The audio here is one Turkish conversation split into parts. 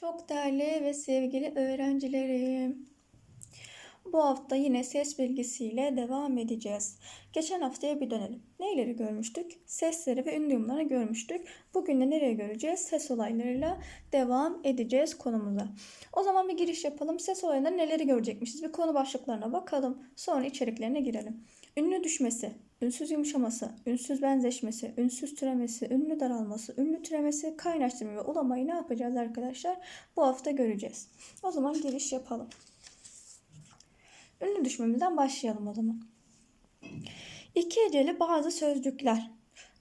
Çok değerli ve sevgili öğrencilerim. Bu hafta yine ses bilgisiyle devam edeceğiz. Geçen haftaya bir dönelim. Neyleri görmüştük? Sesleri ve ünlü duyumları görmüştük. Bugün de nereye göreceğiz? Ses olaylarıyla devam edeceğiz konumuza. O zaman bir giriş yapalım. Ses olaylarında neleri görecekmişiz? Bir konu başlıklarına bakalım. Sonra içeriklerine girelim. Ünlü düşmesi, ünsüz yumuşaması, ünsüz benzeşmesi, ünsüz türemesi, ünlü daralması, ünlü türemesi, kaynaştırma ve ulamayı ne yapacağız arkadaşlar? Bu hafta göreceğiz. O zaman giriş yapalım. Ünlü düşmemizden başlayalım o zaman. İki heceli bazı sözcükler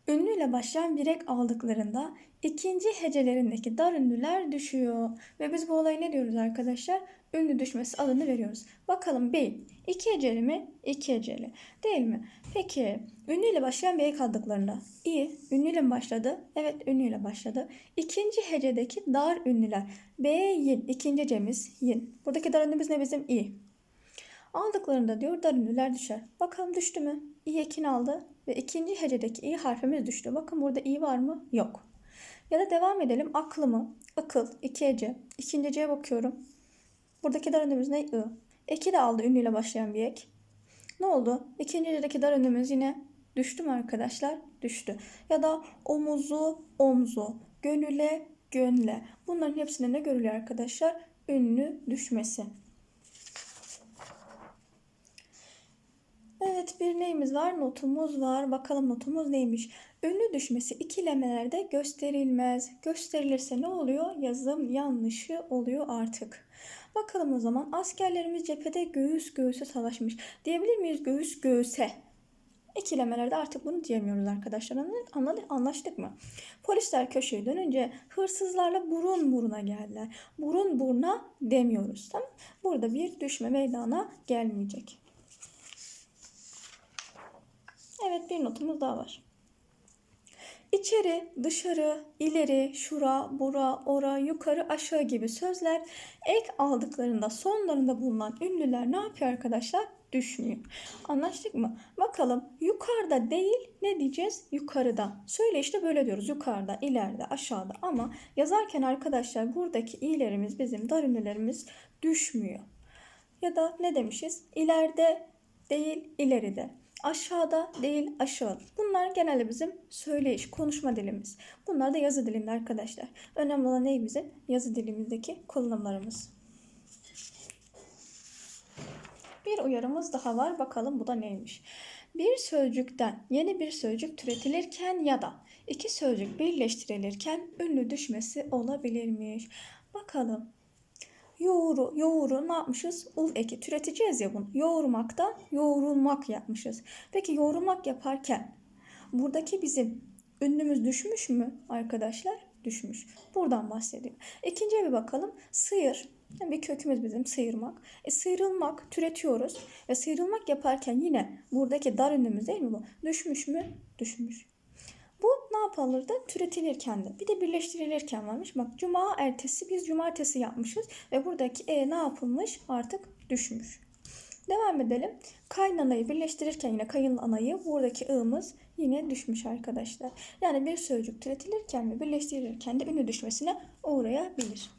ünlüyle başlayan bir ek aldıklarında ikinci hecelerindeki dar ünlüler düşüyor. Ve biz bu olaya ne diyoruz arkadaşlar? Ünlü düşmesi adını veriyoruz. Bakalım beyin. İki heceli mi? İki heceli. Değil mi? Peki ünlüyle başlayan bir ek aldıklarında. İyi. Ünlüyle mi başladı? Evet ünlüyle başladı. İkinci hecedeki dar ünlüler. B, yin. İkinci hecemiz yin. Buradaki dar ünlümüz ne bizim? İ. Aldıklarında diyor dar ünlüler düşer. Bakalım düştü mü? İ ekini aldı ve ikinci hecedeki i harfimiz düştü. Bakın burada i var mı? Yok. Ya da devam edelim. Aklı mı? Akıl. iki hece. İkinci heceye bakıyorum. Buradaki dar ünlümüz ne? I. Eki de aldı ünlüyle başlayan bir ek. Ne oldu? İkinci hecedeki dar ünlümüz yine düştü mü arkadaşlar? Düştü. Ya da omuzu, omzu. Gönüle, gönle. Bunların hepsinde ne görülüyor arkadaşlar? Ünlü düşmesi. Evet bir neyimiz var? Notumuz var. Bakalım notumuz neymiş? Ünlü düşmesi ikilemelerde gösterilmez. Gösterilirse ne oluyor? Yazım yanlışı oluyor artık. Bakalım o zaman askerlerimiz cephede göğüs göğüse savaşmış. Diyebilir miyiz göğüs göğüse? İkilemelerde artık bunu diyemiyoruz arkadaşlar. Anladık, anlaştık mı? Polisler köşeyi dönünce hırsızlarla burun buruna geldiler. Burun buruna demiyoruz. Tamam? Burada bir düşme meydana gelmeyecek. Evet bir notumuz daha var. İçeri, dışarı, ileri, şura, bura, ora, yukarı, aşağı gibi sözler ek aldıklarında sonlarında bulunan ünlüler ne yapıyor arkadaşlar? Düşmüyor. Anlaştık mı? Bakalım yukarıda değil ne diyeceğiz? Yukarıda. Söyle işte böyle diyoruz. Yukarıda, ileride, aşağıda ama yazarken arkadaşlar buradaki ilerimiz bizim dar ünlülerimiz düşmüyor. Ya da ne demişiz? İleride değil ileride aşağıda değil aşağıda. Bunlar genelde bizim söyleyiş, konuşma dilimiz. Bunlar da yazı dilinde arkadaşlar. Önemli olan ne bizim? Yazı dilimizdeki kullanımlarımız. Bir uyarımız daha var. Bakalım bu da neymiş? Bir sözcükten yeni bir sözcük türetilirken ya da iki sözcük birleştirilirken ünlü düşmesi olabilirmiş. Bakalım yoğuru, yoğuru ne yapmışız? Ul eki türeteceğiz ya bunu. Yoğurmaktan yoğrulmak yapmışız. Peki yoğurmak yaparken buradaki bizim ünlümüz düşmüş mü arkadaşlar? Düşmüş. Buradan bahsediyor. İkinciye bir bakalım. Sıyır. Bir kökümüz bizim sıyırmak. E, sıyrılmak türetiyoruz. Ve sıyrılmak yaparken yine buradaki dar ünlümüz değil mi bu? Düşmüş mü? Düşmüş. Ne yapılırdı? Türetilirken de. Bir de birleştirilirken varmış. Bak cuma ertesi biz cumartesi yapmışız. Ve buradaki e ne yapılmış? Artık düşmüş. Devam edelim. Kaynanayı birleştirirken yine kayınanayı buradaki ığımız yine düşmüş arkadaşlar. Yani bir sözcük türetilirken ve birleştirilirken de ünlü düşmesine uğrayabilir.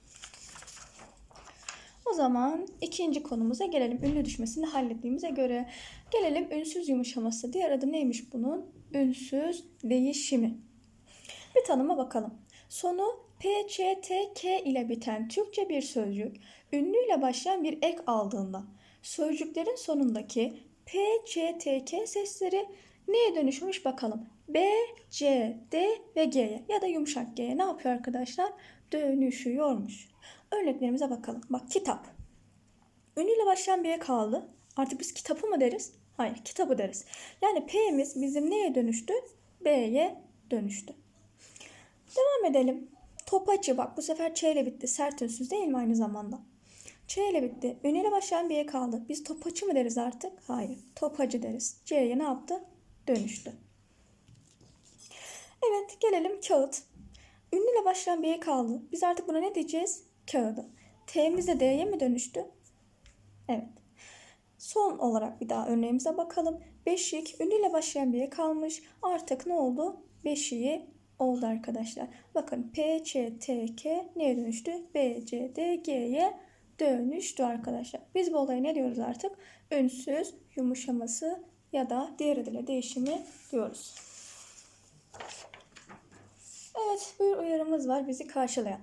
O zaman ikinci konumuza gelelim. Ünlü düşmesini hallettiğimize göre gelelim ünsüz yumuşaması. Diğer adı neymiş bunun? Ünsüz değişimi. Bir tanıma bakalım. Sonu P, Ç, T, K ile biten Türkçe bir sözcük ünlüyle başlayan bir ek aldığında sözcüklerin sonundaki P, Ç, T, K sesleri neye dönüşmüş bakalım. B, C, D ve G'ye ya da yumuşak G'ye ne yapıyor arkadaşlar? Dönüşüyormuş. Örneklerimize bakalım. Bak kitap. Ünlüyle başlayan bir ek kaldı. Artık biz kitabı mı deriz? Hayır kitabı deriz. Yani P'miz bizim neye dönüştü? B'ye dönüştü. Devam edelim. Topacı bak bu sefer Ç bitti. Sert ünsüz değil mi aynı zamanda? Ç bitti. Ünlüyle başlayan bir ek kaldı. Biz topacı mı deriz artık? Hayır. Topacı deriz. C'ye ne yaptı? Dönüştü. Evet gelelim kağıt. Ünlüyle başlayan bir ek kaldı. Biz artık buna ne diyeceğiz? Kağıdı. T'miz de D'ye mi dönüştü? Evet. Son olarak bir daha örneğimize bakalım. Beşik ünlüyle başlayan bir kalmış. Artık ne oldu? Beşiği oldu arkadaşlar. Bakın P, Ç, T, K neye dönüştü? B, C, D, G'ye dönüştü arkadaşlar. Biz bu olaya ne diyoruz artık? Ünsüz yumuşaması ya da diğer adıyla değişimi diyoruz. Evet, bir uyarımız var bizi karşılayan.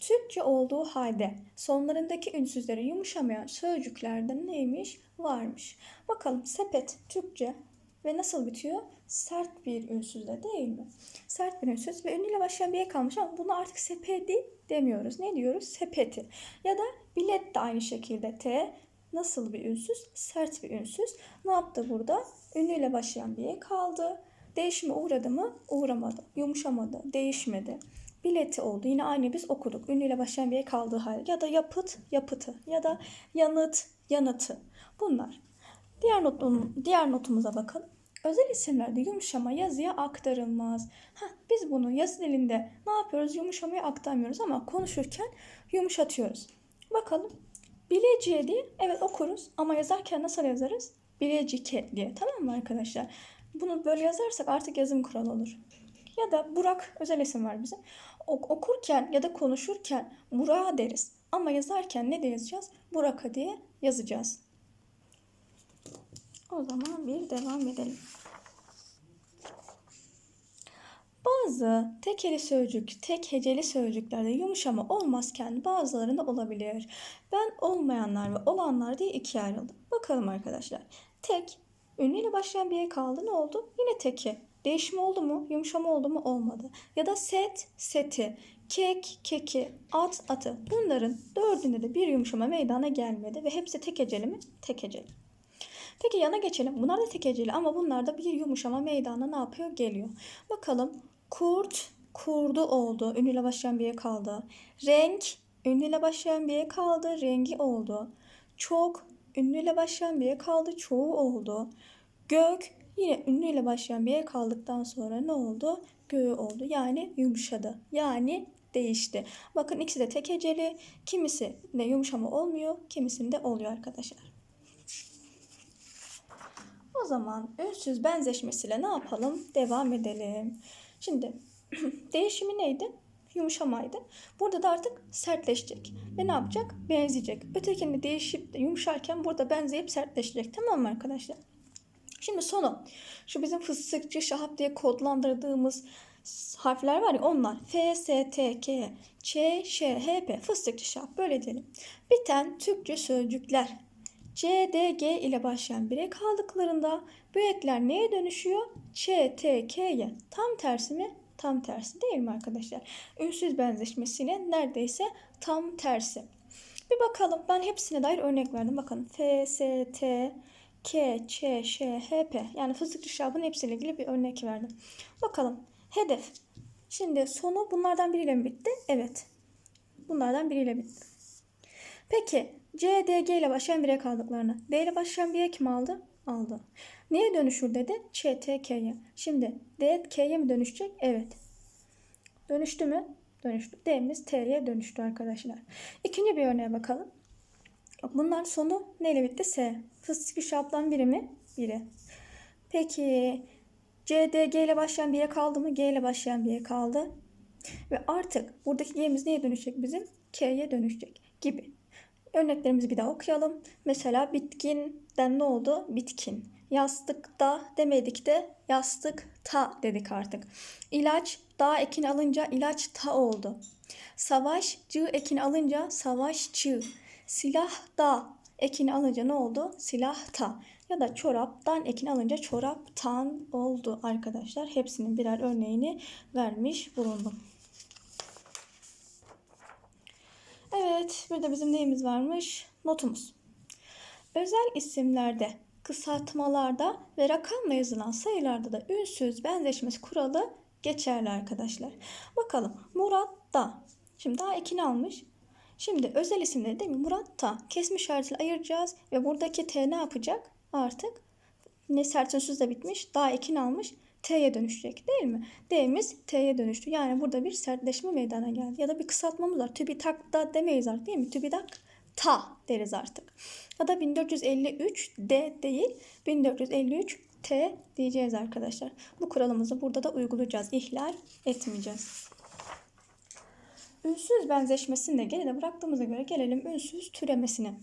Türkçe olduğu halde sonlarındaki ünsüzleri yumuşamayan sözcüklerden neymiş? Varmış. Bakalım sepet Türkçe ve nasıl bitiyor? Sert bir ünsüzle değil mi? Sert bir ünsüz ve ünlüyle başlayan bir ek kalmış ama bunu artık sepeti demiyoruz. Ne diyoruz? Sepeti. Ya da bilet de aynı şekilde T. Nasıl bir ünsüz? Sert bir ünsüz. Ne yaptı burada? Ünlüyle başlayan bir ek kaldı. Değişime uğradı mı? Uğramadı. Yumuşamadı. Değişmedi. Bileti oldu. Yine aynı biz okuduk. Ünlüyle başlayan bir ek kaldığı hal. Ya da yapıt, yapıtı. Ya da yanıt, yanıtı. Bunlar. Diğer, notum, diğer notumuza bakalım. Özel isimlerde yumuşama yazıya aktarılmaz. Heh, biz bunu yazı dilinde ne yapıyoruz? Yumuşamayı aktarmıyoruz ama konuşurken yumuşatıyoruz. Bakalım. Bileciğe diye evet okuruz ama yazarken nasıl yazarız? Bilecike diye. Tamam mı arkadaşlar? Bunu böyle yazarsak artık yazım kuralı olur. Ya da Burak özel isim var bizim. Ok- okurken ya da konuşurken Burak'a deriz. Ama yazarken ne de yazacağız? Burak'a diye yazacağız. O zaman bir devam edelim. Bazı tekeli sözcük, tek heceli sözcüklerde yumuşama olmazken bazılarında olabilir. Ben olmayanlar ve olanlar diye ikiye ayrıldım. Bakalım arkadaşlar. Tek, ünlüyle başlayan bir ek kaldı. Ne oldu? Yine teki. Değişim oldu mu? Yumuşama oldu mu? Olmadı. Ya da set, seti, kek, keki, at, atı. Bunların dördünde de bir yumuşama meydana gelmedi ve hepsi tek heceli mi? Tek heceli. Peki yana geçelim. Bunlar da tek heceli ama bunlarda bir yumuşama meydana ne yapıyor? Geliyor. Bakalım. Kurt, kurdu oldu. Ünlüyle başlayan bir kaldı. Renk, ünlüyle başlayan bir kaldı. Rengi oldu. Çok, ünlüyle başlayan bir kaldı. Çoğu oldu. Gök, yine ünlüyle başlayan bir kaldıktan sonra ne oldu? Göğü oldu. Yani yumuşadı. Yani değişti. Bakın ikisi de tek heceli. Kimisi de yumuşama olmuyor. Kimisinde oluyor arkadaşlar. O zaman ünsüz benzeşmesiyle ne yapalım? Devam edelim. Şimdi değişimi neydi? Yumuşamaydı. Burada da artık sertleşecek. Ve ne yapacak? Benzeyecek. Ötekinde değişip de yumuşarken burada benzeyip sertleşecek. Tamam mı arkadaşlar? Şimdi sonu. Şu bizim fıstıkçı şahap diye kodlandırdığımız harfler var ya onlar. F, S, T, K, Ç, Ş, H, P. Fıstıkçı şahap. Böyle diyelim. Biten Türkçe sözcükler. C, D, G ile başlayan bir ek aldıklarında bu ekler neye dönüşüyor? Ç, T, K'ye. Tam tersi mi? Tam tersi değil mi arkadaşlar? Ünsüz benzeşmesiyle neredeyse tam tersi. Bir bakalım. Ben hepsine dair örnek verdim. Bakın F, S, T, K, Ç, Ş, H, P. Yani fıstıkçı şabın hepsiyle ilgili bir örnek verdim. Bakalım. Hedef. Şimdi sonu bunlardan biriyle mi bitti? Evet. Bunlardan biriyle bitti. Peki C, D, G ile başlayan bir ek aldıklarını. D ile başlayan bir ek mi aldı? Aldı. Neye dönüşür dedi? Ç, T, K'ye. Şimdi D, K'ye mi dönüşecek? Evet. Dönüştü mü? Dönüştü. D'miz T'ye dönüştü arkadaşlar. İkinci bir örneğe bakalım. Bunlar sonu neyle bitti? S. Fıstık şaptan biri mi? Biri. Peki C, D, G ile başlayan bir ek kaldı mı? G ile başlayan bir ek kaldı. Ve artık buradaki G'miz neye dönüşecek bizim? K'ye dönüşecek gibi. Örneklerimizi bir daha okuyalım. Mesela bitkinden ne oldu? Bitkin. Yastıkta demedik de yastık ta dedik artık. İlaç da ekini alınca ilaç ta oldu. Savaş cı ekini alınca savaşçı. Silah da ekini alınca ne oldu? Silah ta. Ya da çoraptan ekini alınca çoraptan oldu arkadaşlar. Hepsinin birer örneğini vermiş bulundum. Evet, bir de bizim neyimiz varmış? Notumuz. Özel isimlerde, kısaltmalarda ve rakamla yazılan sayılarda da ünsüz benzeşmesi kuralı geçerli arkadaşlar. Bakalım Murat da. Şimdi daha ekini almış. Şimdi özel isimleri değil mi? Murat da. Kesme işaretiyle ayıracağız ve buradaki T ne yapacak? Artık ne sert ünsüz de bitmiş. Daha ekini almış. T'ye dönüşecek değil mi? D'miz T'ye dönüştü. Yani burada bir sertleşme meydana geldi. Ya da bir kısaltmamız var. TÜBİTAK da demeyiz artık değil mi? TÜBİTAK ta deriz artık. Ya da 1453 D değil 1453 T diyeceğiz arkadaşlar. Bu kuralımızı burada da uygulayacağız. İhlal etmeyeceğiz. Ünsüz benzeşmesini de geride bıraktığımıza göre gelelim ünsüz türemesine.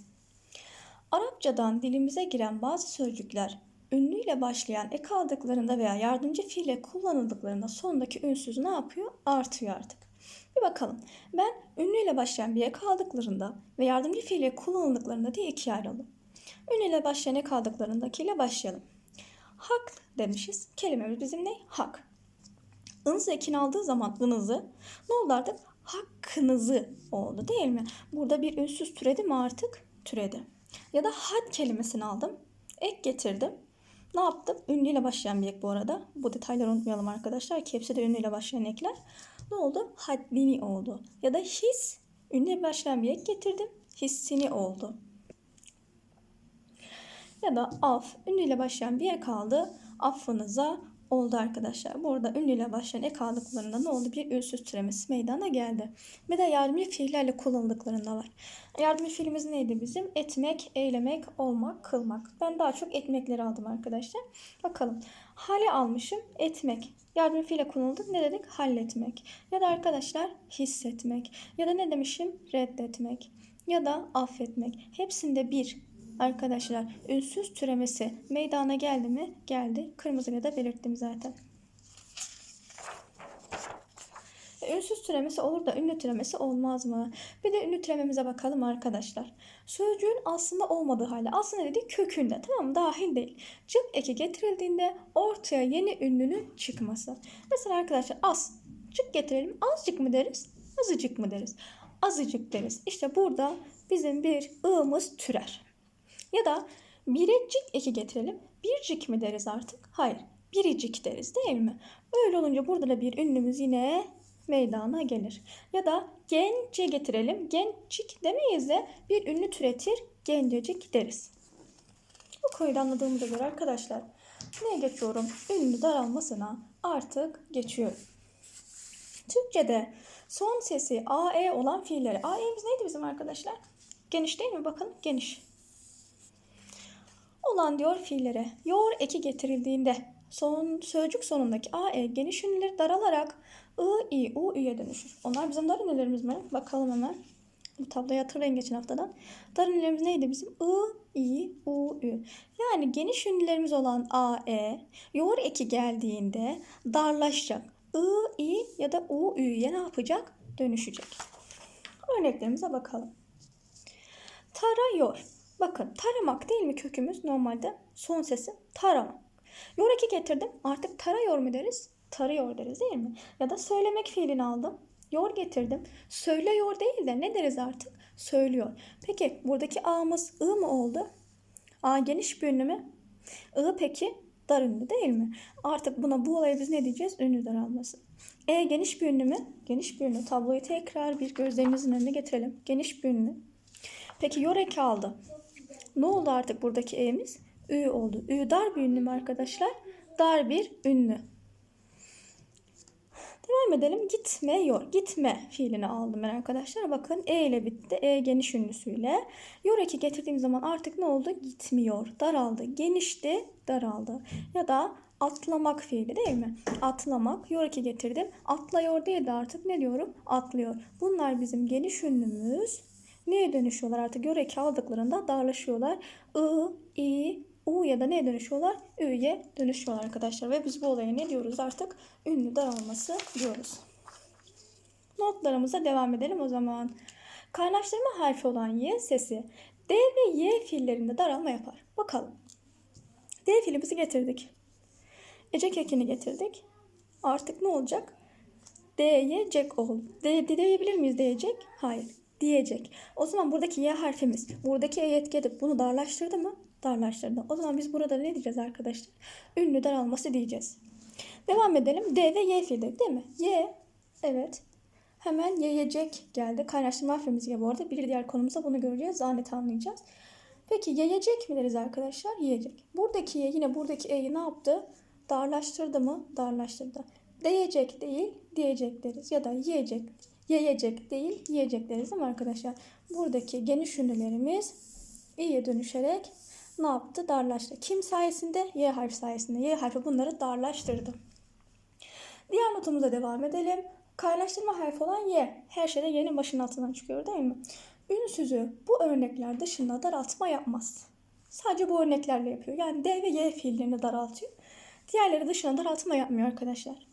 Arapçadan dilimize giren bazı sözcükler ünlüyle başlayan ek aldıklarında veya yardımcı fiille kullanıldıklarında sondaki ünsüz ne yapıyor? Artıyor artık. Bir bakalım. Ben ünlüyle başlayan bir ek aldıklarında ve yardımcı fiille kullanıldıklarında diye ikiye ayıralım. Ünlüyle başlayan ek aldıklarındakiyle başlayalım. Hak demişiz. Kelimemiz bizim ne? Hak. Inız ekin aldığı zaman ınızı ne oldu artık? Hakkınızı oldu değil mi? Burada bir ünsüz türedi mi artık? Türedi. Ya da had kelimesini aldım. Ek getirdim. Ne yaptım? Ünlüyle başlayan bir ek bu arada. Bu detayları unutmayalım arkadaşlar ki hepsi de ünlüyle başlayan ekler. Ne oldu? Haddini oldu. Ya da his. Ünlüyle başlayan bir ek getirdim. Hissini oldu. Ya da af. Ünlüyle başlayan bir ek aldı. Affınıza oldu arkadaşlar. Burada ünlüyle başlayan ek aldıklarında ne oldu? Bir ünsüz türemesi meydana geldi. Bir de yardımcı fiillerle kullanıldıklarında var. Yardımcı fiilimiz neydi bizim? Etmek, eylemek, olmak, kılmak. Ben daha çok etmekleri aldım arkadaşlar. Bakalım. Hale almışım. Etmek. Yardımcı fiile kullanıldı. Ne dedik? Halletmek. Ya da arkadaşlar hissetmek. Ya da ne demişim? Reddetmek. Ya da affetmek. Hepsinde bir Arkadaşlar ünsüz türemesi meydana geldi mi? Geldi. Kırmızıyla da belirttim zaten. E, Ünsüz türemesi olur da ünlü türemesi olmaz mı? Bir de ünlü türememize bakalım arkadaşlar. Sözcüğün aslında olmadığı halde aslında dediği kökünde tamam mı? Dahil değil. Cık eki getirildiğinde ortaya yeni ünlünün çıkması. Mesela arkadaşlar az. Cık getirelim. Azıcık mı deriz? Azıcık mı deriz? Azıcık deriz. İşte burada bizim bir ığımız türer. Ya da birecik eki getirelim. Bircik mi deriz artık? Hayır. Biricik deriz değil mi? Öyle olunca burada da bir ünlümüz yine meydana gelir. Ya da gence getirelim. Gençik demeyiz de bir ünlü türetir. Gencecik deriz. Bu konuyu anladığımıza göre arkadaşlar neye geçiyorum? Ünlü daralmasına artık geçiyorum. Türkçe'de son sesi AE olan fiilleri. AE'miz neydi bizim arkadaşlar? Geniş değil mi? Bakın geniş olan diyor fiillere yor eki getirildiğinde son sözcük sonundaki a e geniş ünlüleri daralarak ı i u ü'ye dönüşür. Onlar bizim dar ünlülerimiz mi? Bakalım hemen. Bu tabloyu hatırlayın geçen haftadan. Dar ünlülerimiz neydi bizim? I, i, u, ü. Yani geniş ünlülerimiz olan a, e, yor eki geldiğinde darlaşacak. I, i ya da u, ü'ye ne yapacak? Dönüşecek. Örneklerimize bakalım. Tarıyor. Bakın taramak değil mi kökümüz normalde? Son sesi taramak. Yor eki getirdim. Artık tarıyor mu deriz? Tarıyor deriz değil mi? Ya da söylemek fiilini aldım. Yor getirdim. Söylüyor değil de ne deriz artık? Söylüyor. Peki buradaki a'mız ı mı oldu? A geniş bir ünlü mü? I peki dar ünlü değil mi? Artık buna bu olaya biz ne diyeceğiz? Ünlü daralması. E geniş bir ünlü mü? Geniş bir ünlü. Tabloyu tekrar bir gözlerinizin önüne getirelim. Geniş bir ünlü. Peki yor eki aldı. Ne oldu artık buradaki e'miz? Ü oldu. Ü dar bir ünlü mü arkadaşlar? Dar bir ünlü. Devam edelim. Gitmiyor. Gitme fiilini aldım ben arkadaşlar. Bakın e ile bitti. E geniş ünlüsüyle. Yor eki getirdiğim zaman artık ne oldu? Gitmiyor. Daraldı. Genişti. Daraldı. Ya da atlamak fiili değil mi? Atlamak. Yor eki getirdim. Atlıyor değil de artık ne diyorum? Atlıyor. Bunlar bizim geniş ünlümüz. Neye dönüşüyorlar artık? Yor eki aldıklarında darlaşıyorlar. I, i, U ya da neye dönüşüyorlar? Ü'ye dönüşüyorlar arkadaşlar. Ve biz bu olaya ne diyoruz artık? Ünlü daralması diyoruz. Notlarımıza devam edelim o zaman. Kaynaştırma harfi olan Y sesi D ve Y fiillerinde daralma yapar. Bakalım. D fiilimizi getirdik. Ecek ekini getirdik. Artık ne olacak? D'ye cek oldu. D, diyebilir miyiz diyecek? Hayır. Diyecek. O zaman buradaki Y harfimiz buradaki E etki edip bunu darlaştırdı mı? darlaştırdı. O zaman biz burada ne diyeceğiz arkadaşlar? Ünlü daralması diyeceğiz. Devam edelim. D ve Y fiilleri değil mi? Y, evet. Hemen yiyecek geldi. Kaynaştırma harfimiz ya bu arada. Bir diğer konumuzda bunu göreceğiz. Daha net anlayacağız. Peki yiyecek mi deriz arkadaşlar? Yiyecek. Buradaki Y yine buradaki E'yi ne yaptı? Darlaştırdı mı? Darlaştırdı. Diyecek değil, diyecek deriz. Ya da yiyecek, yiyecek değil, yiyecek deriz değil mi arkadaşlar? Buradaki geniş ünlülerimiz i'ye dönüşerek ne yaptı? Darlaştı. Kim sayesinde? Y harfi sayesinde. Y harfi bunları darlaştırdı. Diğer notumuza devam edelim. Kaynaştırma harfi olan Y. Her şeyde Y'nin başının altından çıkıyor değil mi? Ünsüzü bu örnekler dışında daraltma yapmaz. Sadece bu örneklerle yapıyor. Yani D ve Y fiillerini daraltıyor. Diğerleri dışında daraltma yapmıyor arkadaşlar.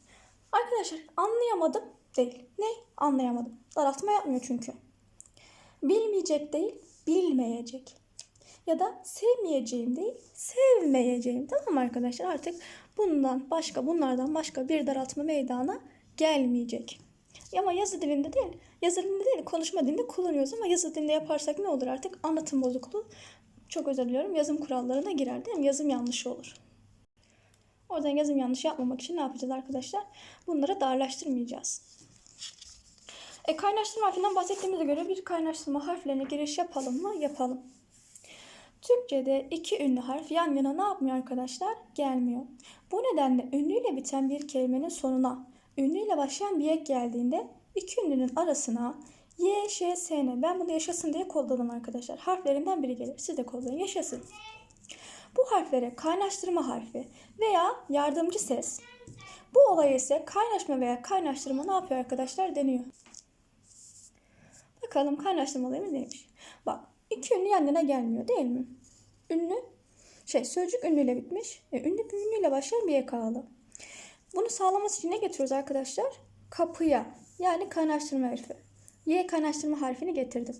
Arkadaşlar anlayamadım değil. Ne? Anlayamadım. Daraltma yapmıyor çünkü. Bilmeyecek değil, bilmeyecek. Ya da sevmeyeceğim değil, sevmeyeceğim. Tamam mı arkadaşlar? Artık bundan başka, bunlardan başka bir daraltma meydana gelmeyecek. Ama yazı dilinde değil, yazı dilinde değil, konuşma dilinde kullanıyoruz ama yazı dilinde yaparsak ne olur artık? Anlatım bozukluğu, çok özür diliyorum, yazım kurallarına girer değil mi? Yazım yanlışı olur. O yüzden yazım yanlışı yapmamak için ne yapacağız arkadaşlar? Bunları darlaştırmayacağız. E, kaynaştırma harfinden bahsettiğimize göre bir kaynaştırma harflerine giriş yapalım mı? Yapalım. Türkçe'de iki ünlü harf yan yana ne yapmıyor arkadaşlar? Gelmiyor. Bu nedenle ünlüyle biten bir kelimenin sonuna ünlüyle başlayan bir ek geldiğinde iki ünlünün arasına Y, Ş, S, N. Ben bunu yaşasın diye kodladım arkadaşlar. Harflerinden biri gelir. Siz de kodlayın. Yaşasın. Bu harflere kaynaştırma harfi veya yardımcı ses. Bu olay ise kaynaşma veya kaynaştırma ne yapıyor arkadaşlar deniyor. Bakalım kaynaştırma olayımız neymiş? Bak iki ünlü yan yana gelmiyor değil mi? Ünlü şey sözcük ünlüyle bitmiş. E, ünlü ünlüyle başlayan bir ek kaldı. Bunu sağlaması için ne getiriyoruz arkadaşlar? Kapıya yani kaynaştırma harfi. Y kaynaştırma harfini getirdim.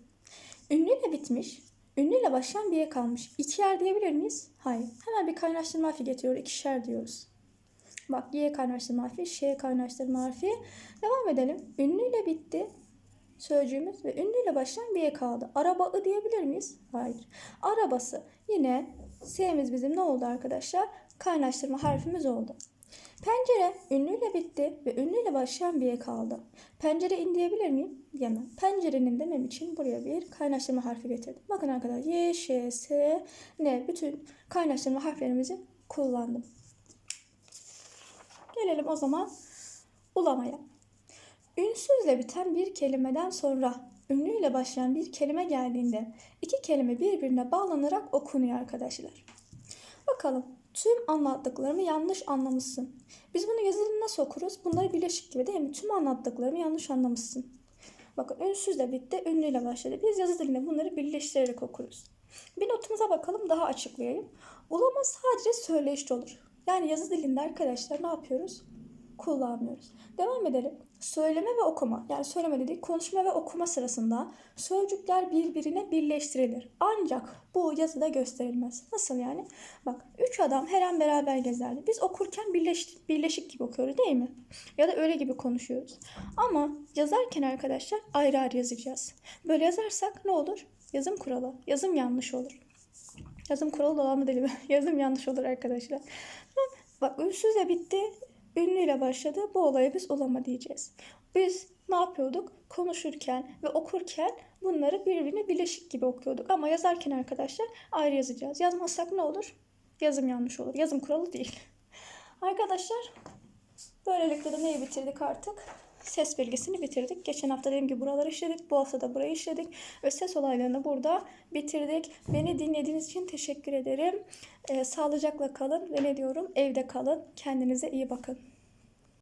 Ünlüyle bitmiş. Ünlüyle başlayan bir Y kalmış. İki yer diyebilir miyiz? Hayır. Hemen bir kaynaştırma harfi getiriyor. İkişer diyoruz. Bak Y kaynaştırma harfi, Ş kaynaştırma harfi. Devam edelim. Ünlüyle bitti sözcüğümüz ve ünlüyle başlayan bir Y kaldı. Araba diyebilir miyiz? Hayır. Arabası. Yine S'miz bizim ne oldu arkadaşlar? Kaynaştırma harfimiz oldu. Pencere ünlüyle bitti ve ünlüyle başlayan bir kaldı. Pencere in diyebilir miyim? Diyemem. Pencerenin demem için buraya bir kaynaştırma harfi getirdim. Bakın arkadaşlar Y, Ş, S, N bütün kaynaştırma harflerimizi kullandım. Gelelim o zaman ulamaya. Ünsüzle biten bir kelimeden sonra ünlüyle başlayan bir kelime geldiğinde iki kelime birbirine bağlanarak okunuyor arkadaşlar. Bakalım tüm anlattıklarımı yanlış anlamışsın. Biz bunu yazılı nasıl okuruz? Bunları birleşik gibi değil mi? Tüm anlattıklarımı yanlış anlamışsın. Bakın ünsüzle bitti, ünlüyle başladı. Biz yazı dilinde bunları birleştirerek okuruz. Bir notumuza bakalım daha açıklayayım. Ulama sadece söyleşte olur. Yani yazı dilinde arkadaşlar ne yapıyoruz? Kullanmıyoruz. Devam edelim. Söyleme ve okuma. Yani söyleme dedik konuşma ve okuma sırasında sözcükler birbirine birleştirilir. Ancak bu yazıda gösterilmez. Nasıl yani? Bak üç adam her an beraber gezerdi. Biz okurken birleş, birleşik gibi okuyoruz değil mi? Ya da öyle gibi konuşuyoruz. Ama yazarken arkadaşlar ayrı ayrı yazacağız. Böyle yazarsak ne olur? Yazım kuralı. Yazım yanlış olur. Yazım kuralı dolanma dili. Yazım yanlış olur arkadaşlar. Bak ünsüzle bitti. Ünlüyle başladı. Bu olayı biz ulama diyeceğiz. Biz ne yapıyorduk? Konuşurken ve okurken bunları birbirine birleşik gibi okuyorduk. Ama yazarken arkadaşlar ayrı yazacağız. Yazmazsak ne olur? Yazım yanlış olur. Yazım kuralı değil. Arkadaşlar böylelikle de neyi bitirdik artık? Ses bilgisini bitirdik. Geçen hafta dediğim gibi buraları işledik. Bu hafta da burayı işledik. Ve ses olaylarını burada bitirdik. Beni dinlediğiniz için teşekkür ederim. Ee, sağlıcakla kalın ve ne diyorum? Evde kalın. Kendinize iyi bakın.